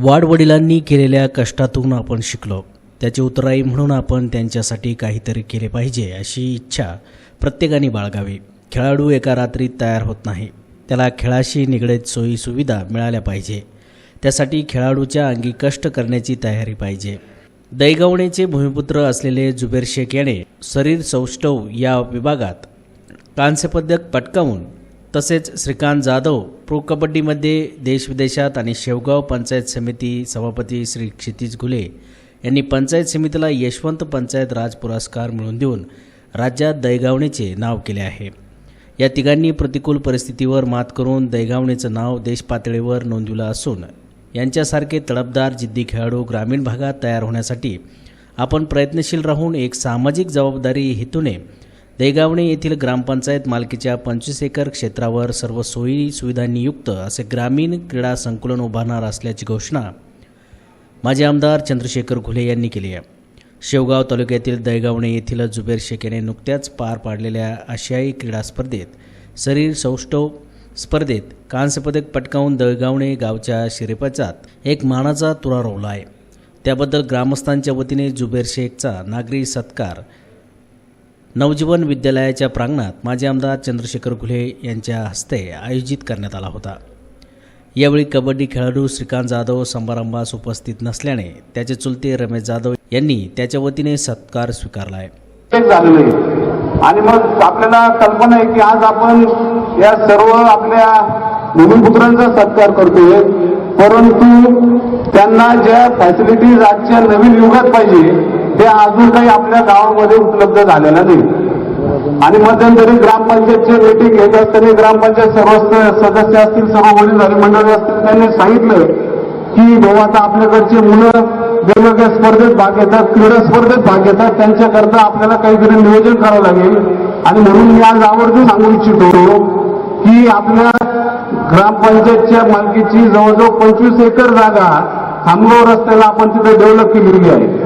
वाडवडिलांनी केलेल्या कष्टातून आपण शिकलो. त्याची उतराई म्हणून आपण त्यांच्यासाठी काहीतरी केले पाहिजे अशी इच्छा प्रत्येकाने बाळगावी. खेळाडू एका रात्रीत तयार होत नाही. त्याला खेळाशी निगडीत सोयी सुविधा मिळाल्या पाहिजे. त्यासाठी खेळाडूच्या अंगी कष्ट करण्याची तयारी पाहिजे. दैगवणेचे भूमिपुत्र असलेले जुबेर शेख याने शरीर सौष्ठव या विभागात कांस्यपदक पटकावून तसेच श्रीकांत जाधव प्रो कबड्डीमध्ये देशविदेशात आणि शेवगाव पंचायत समिती सभापती श्री क्षितिज घुले यांनी पंचायत समितीला यशवंत पंचायत राज पुरस्कार मिळवून देऊन राज्यात दैगावणेचे नाव केले आहे. या तिघांनी प्रतिकूल परिस्थितीवर मात करून दैगावणेचं नाव देशपातळीवर नोंदविलं असून यांच्यासारखे तडपदार जिद्दी खेळाडू ग्रामीण भागात तयार होण्यासाठी आपण प्रयत्नशील राहून एक सामाजिक जबाबदारी हेतूने देगावणे येथील ग्रामपंचायत मालकीच्या पंचवीस एकर क्षेत्रावर सर्व सोयी सुविधांनी युक्त असे ग्रामीण क्रीडा संकुलन उभारणार असल्याची घोषणा माजी आमदार चंद्रशेखर घुले यांनी केली आहे. शेवगाव तालुक्यातील दैगावणे येथील जुबेर शेख याने नुकत्याच पार पाडलेल्या आशियाई क्रीडा स्पर्धेत शरीर सौष्ठव स्पर्धेत कांस्यपदक पटकावून दळगावणे गावच्या शिरेपाचात एक मानाचा तुरा रोवला आहे. त्याबद्दल ग्रामस्थांच्या वतीने जुबेर शेखचा नागरी सत्कार नवजीवन विद्यालयाच्या प्रांगणात माजी आमदार चंद्रशेखर घुले यांच्या हस्ते आयोजित करण्यात आला होता. यावेळी कबड्डी खेळाडू श्रीकांत जाधव समारंभास उपस्थित नसल्याने त्याचे चुलते रमेश जाधव यांनी त्याच्या वतीने सत्कार स्वीकारला आहे आणि मग आपल्याला कल्पना आहे की आज आपण या सर्व आपल्या भूमिपुत्रांचा सत्कार करतोय. परंतु त्यांना ज्या फॅसिलिटीज आजच्या नवीन युगात पाहिजे हे अजून काही आपल्या गावामध्ये उपलब्ध झालेलं नाही. आणि मध्यंतरी ग्रामपंचायतची मीटिंग घेत असताना ग्रामपंचायत सर्व सदस्य असतील सर्व वडीलधारी मंडळी असतील त्यांनी सांगितलं की भाऊ आता आपल्याकडची मुलं वेगवेगळ्या स्पर्धेत भाग घेतात क्रीडा स्पर्धेत भाग घेतात त्यांच्याकरता आपल्याला काहीतरी नियोजन करावं लागेल. आणि म्हणून मी आज आवर्जून सांगू इच्छितो की आपल्या ग्रामपंचायतच्या मालकीची जवळजवळ पंचवीस एकर जागा खामगाव रस्त्याला आपण तिथे डेव्हलप केलेली आहे.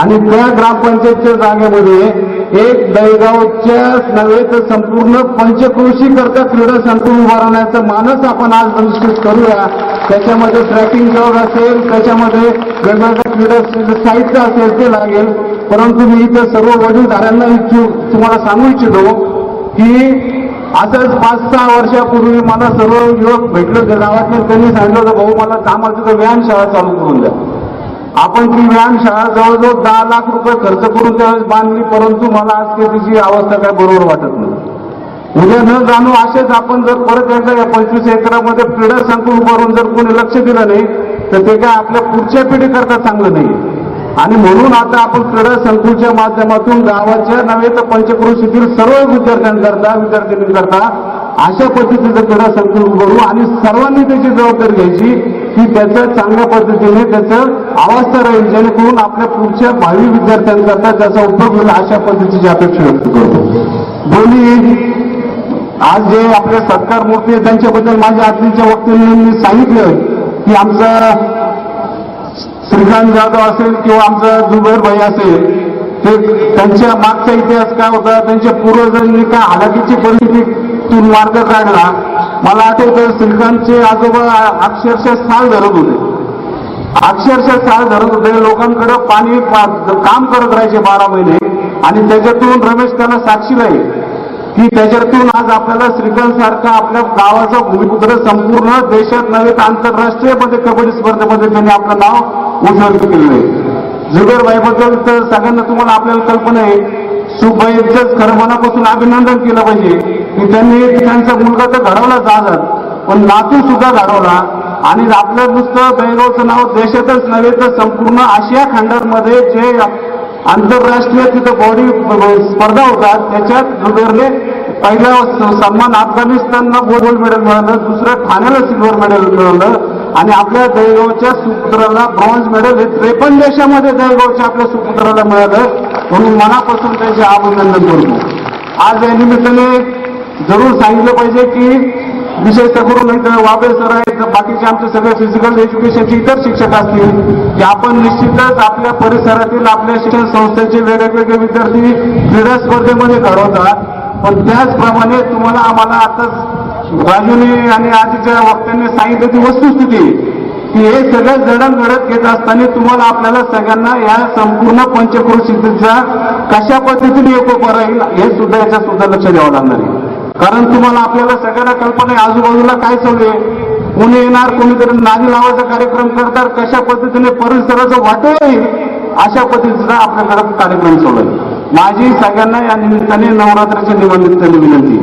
आणि त्या ग्रामपंचायतच्या जागेमध्ये एक दहीगावच्या नव्हे तर संपूर्ण पंचक्रोशी करता क्रीडा संकुल उभारण्याचा मानस आपण आज निश्चित करूया. त्याच्यामध्ये ट्रॅकिंग ग्राउंड असेल त्याच्यामध्ये वेगवेगळ्या क्रीडा साहित्य असेल ते लागेल. परंतु मी इथं सर्व वडीलधाऱ्यांना इच्छू तुम्हाला सांगू इच्छितो की असंच पाच सहा वर्षापूर्वी मला सर्व युवक भेटलं होते गावातले त्यांनी सांगितलं होतं भाऊ मला कामाचं व्यायाम व्यायामशाळा चालू करून द्या. आपण ती व्यायामशाळा जवळजवळ दहा लाख रुपये खर्च करून त्यावेळेस बांधली परंतु मला आज तिची अवस्था काय बरोबर वाटत नाही. उद्या न जाणू असेच आपण जर परत एकदा या पंचवीस एकरामध्ये क्रीडा संकुल उभारून जर कोणी लक्ष दिलं नाही तर ते काय आपल्या पुढच्या पिढीकरता चांगलं नाही. आणि म्हणून आता आपण क्रीडा संकुलच्या माध्यमातून गावाच्या नव्हे तर पंचक्रोशीतील सर्व विद्यार्थ्यांकरता विद्यार्थिनींकरता अशा पद्धतीचं क्रीडा संकुल करू आणि सर्वांनी त्याची जबाबदारी घ्यायची की त्याचं चांगल्या पद्धतीने त्याचं अवस्था राहील जेणेकरून आपल्या पुढच्या भावी विद्यार्थ्यांकरता त्याचा उपयोग होईल अशा पद्धतीची अपेक्षा व्यक्त करतो. दोन्ही आज जे आपले सत्कार मूर्ती आहेत त्यांच्याबद्दल माझ्या आत्मीच्या वक्तव्याने मी सांगितलं की आमचा श्रीकांत जाधव असेल किंवा आमचा जुबेर भाई असेल ते त्यांच्या मागचा इतिहास काय होता त्यांच्या पूर्वजांनी काय हालाकीची परिस्थितीतून मार्ग काढला. मला आठवतं श्रीकांतचे आजोबा अक्षरशः साल धरत होते. अक्षरशः साल धरत होते. लोकांकडे पाणी पा- काम करत राहायचे बारा महिने आणि त्याच्यातून रमेश त्याला साक्षीला आहे की त्याच्यातून आज आपल्याला श्रीकांत सारखा आपल्या गावाचा भूमिपुत्र संपूर्ण देशात नव्हे तर आंतरराष्ट्रीयमध्ये कबड्डी स्पर्धेमध्ये त्यांनी आपलं नाव उजळत केलेलं आहे. जुबेर तर सगळ्यांना तुम्हाला आपल्याला कल्पना आहे. सुखबाईंचंच खरं मनापासून अभिनंदन केलं पाहिजे. की त्यांनी त्यांचा मुलगा तर घडवला आजच पण नातू सुद्धा घडवला. आणि आपलं नुसतं बेळगावचं नाव देशातच नव्हे तर संपूर्ण आशिया खंडांमध्ये जे आंतरराष्ट्रीय तिथं बॉडी स्पर्धा होतात त्याच्यात जुबेरने पहिला सन्मान अफगाणिस्तानला गोल्ड मेडल मिळालं दुसरं ठाण्याला सिल्वर मेडल मिळवलं आणि आपल्या दहीगावच्या सुपुत्राला ब्रॉन्झ मेडल हे त्रेपन्न देशामध्ये दहीगावच्या आपल्या सुपुत्राला मिळालं. म्हणून मनापासून त्यांचे अभिनंदन करतो. आज या निमित्ताने जरूर सांगितलं पाहिजे की विशेषतः करून इथं वाबे सर आहेत बाकीचे आमचे सगळे फिजिकल एज्युकेशनचे इतर शिक्षक असतील की आपण निश्चितच आपल्या परिसरातील आपल्या शिक्षण संस्थेचे वेगवेगळे विद्यार्थी क्रीडा स्पर्धेमध्ये घडवतात. पण त्याचप्रमाणे तुम्हाला आम्हाला आताच राजूने आणि आधीच्या वक्त्यांनी सांगितलं ती वस्तुस्थिती की हे सगळं जडणघडत घेत असताना तुम्हाला आपल्याला सगळ्यांना या संपूर्ण पंचक्रोशीचा कशा पद्धतीने एकोपा राहील हे सुद्धा याच्यात सुद्धा लक्ष द्यावं लागणार आहे. कारण तुम्हाला आपल्याला सगळ्यांना कल्पना आहे आजूबाजूला काय चालू आहे? कोणी येणार कोणीतरी नादी लावायचा कार्यक्रम करतात कशा पद्धतीने परिसराचं वाटेल येईल अशा पद्धतीचा आपल्याकडे कार्यक्रम चालू आहे. माझी सगळ्यांना या निमित्ताने नवरात्राच्या निमित्ताने विनंती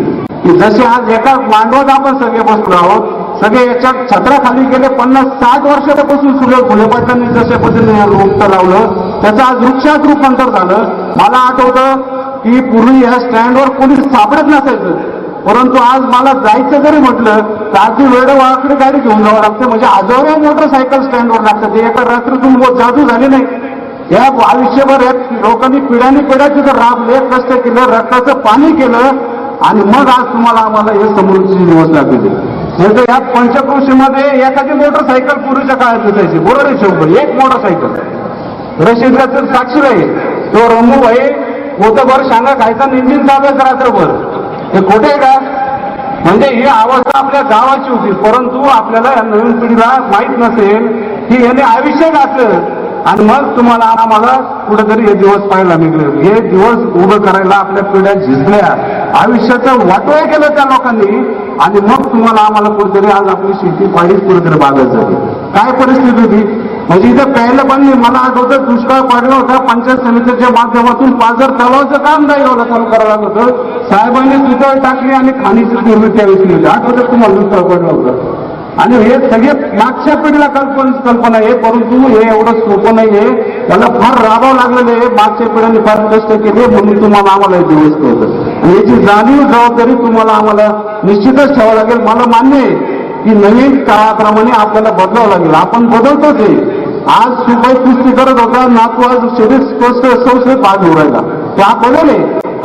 की जसे आज एका मांडवात आपण सगळे बसलो आहोत सगळे याच्यात छत्राखाली गेले पन्नास साठ वर्षापासून सुरू फुले पाटलांनी जशा पद्धतीने वृक्ष लावलं त्याचं आज वृक्षात रूपांतर झालं. मला आठवतं की पूर्वी या स्टँडवर कोणी सापडत नसायचं. परंतु आज मला जायचं जरी म्हटलं तर अगदी वेळेवाकडे गाडी घेऊन जावं लागतं म्हणजे हजारो मोटरसायकल स्टँडवर लागतं ते एका रात्रीतून व जादू झाली नाही. या आयुष्यभर या लोकांनी पिढ्याने पिढ्या तिथं राबले कष्ट केलं रक्ताचं पाणी केलं आणि मग आज तुम्हाला आम्हाला हे समृद्धीची दिवस लागली म्हणजे या पंचक्रोशीमध्ये एखादी मोटरसायकल पूर्वीच्या काळात दिसायची बरोबर आहे शंभर एक मोटरसायकल. रशीदचं साक्षी आहे. तो रमूभाई पोतभर शांगा खायचा इंजिन चालवायचं रात्रभर. हे खोटे आहे का? म्हणजे ही अवस्था आपल्या गावाची होती परंतु आपल्याला या नवीन पिढीला माहीत नसेल की याने आयुष्य घातलं आणि मग तुम्हाला आम्हाला कुठेतरी हे दिवस पाहायला मिळले. हे दिवस उभं करायला आपल्या पिढ्या झिजल्या. आयुष्याचं वाटोय केलं त्या लोकांनी. आणि मग तुम्हाला आम्हाला कुठेतरी आज आपली शेती पाहिजे कुठेतरी बागत झाली काय परिस्थिती होती? म्हणजे इथं प्यायला पण मला आठवतं दुष्काळ पडला होता पंचायत समितीच्या माध्यमातून पाजर तलावाचं काम दायगावला चालू करावं लागलं होतं. साहेबांनी सुतळ टाकली आणि खाणीची निर्मिती त्यावेळेस केली आठवतं तुम्हाला दुष्काळ पडलं होतं. आणि हे सगळे मागच्या पिढीला कल्पन कल्पना आहे परंतु हे एवढं सोपं नाही आहे. त्याला फार राबावं लागलेलं आहे. मागच्या पिढ्यांनी फार कष्ट केले म्हणून तुम्हाला आम्हाला हे दिवस होतं आणि याची जाणीव जबाबदारी तुम्हाला आम्हाला निश्चितच ठेवावं लागेल. मला मान्य आहे की नवीन काळाप्रमाणे आपल्याला बदलावं लागेल. आपण बदलतोच आहे. आज सुपर कुस्ती करत होता नातू आज शरीर स्वस्थ संशय पाठ उरायला त्या हा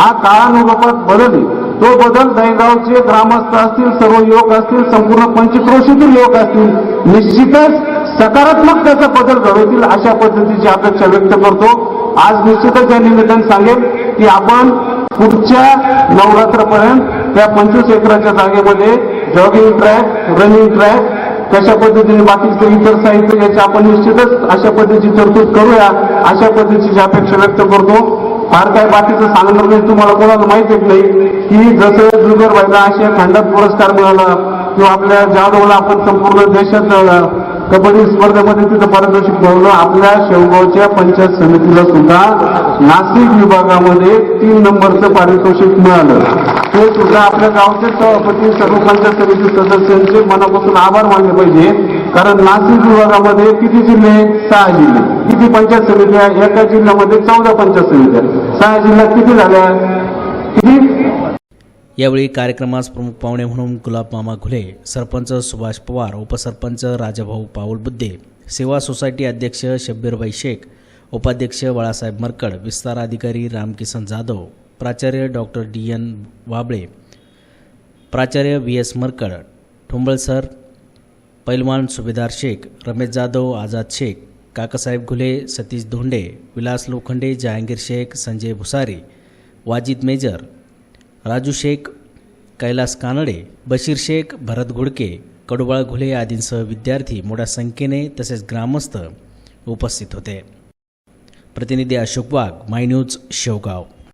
हा काळानुरूपात बदल. तो बदल दहीगावचे ग्रामस्थ असतील सर्व युवक असतील संपूर्ण पंचक्रोशीतील युवक असतील निश्चितच सकारात्मक त्याचा बदल घडवतील अशा पद्धतीची अपेक्षा व्यक्त करतो. आज निश्चितच या निमित्ताने सांगेल की आपण पुढच्या नवरात्रपर्यंत त्या पंचवीस एकराच्या जागेमध्ये जॉगिंग ट्रॅक रनिंग ट्रॅक कशा पद्धतीने बाकीचं इतर साहित्य याची आपण निश्चितच अशा पद्धतीची तरतूद करूया अशा पद्धतीची अपेक्षा व्यक्त करतो. फार काय बाकीचं सांगणार नाही तुम्हाला कोणाला येत नाही की जसं जुगर व्हायला आशिया खंडात पुरस्कार मिळाला किंवा आपल्या जाधवला आपण संपूर्ण देशात कबड्डी स्पर्धेमध्ये तिथं पारितोषिक मिळवलं आपल्या शेवगावच्या पंचायत समितीला सुद्धा नाशिक विभागामध्ये तीन नंबरचं पारितोषिक मिळालं. ते सुद्धा आपल्या गावचे सभापती सर्व पंचायत समिती सदस्यांचे मनापासून आभार मानले पाहिजे. कारण नाशिक विभागामध्ये किती जिल्हे सहा जिल्हे. किती पंचायत समित्या एका जिल्ह्यामध्ये चौदा पंचायत समित्या सहा जिल्ह्यात किती झाल्या? किती? यावेळी कार्यक्रमास प्रमुख पाहुणे म्हणून गुलाब मामा घुले सरपंच सुभाष पवार उपसरपंच राजाभाऊ पाऊल बुद्धे सेवा सोसायटी अध्यक्ष शब्बीरबाई शेख उपाध्यक्ष बाळासाहेब मरकड विस्तार अधिकारी रामकिसन जाधव प्राचार्य डॉक्टर डी एन वाबळे प्राचार्य व्ही एस मरकड ठुंबळसर पैलवान सुभेदार शेख रमेश जाधव आझाद शेख काकासाहेब घुले सतीश धोंडे विलास लोखंडे जहांगीर शेख संजय भुसारी वाजिद मेजर राजू शेख कैलास कानडे बशीर शेख भरत घुडके कडुबाळ घुले आदींसह विद्यार्थी मोठ्या संख्येने तसेच ग्रामस्थ उपस्थित होते. प्रतिनिधी अशोक वाघ माय न्यूज शेवगाव.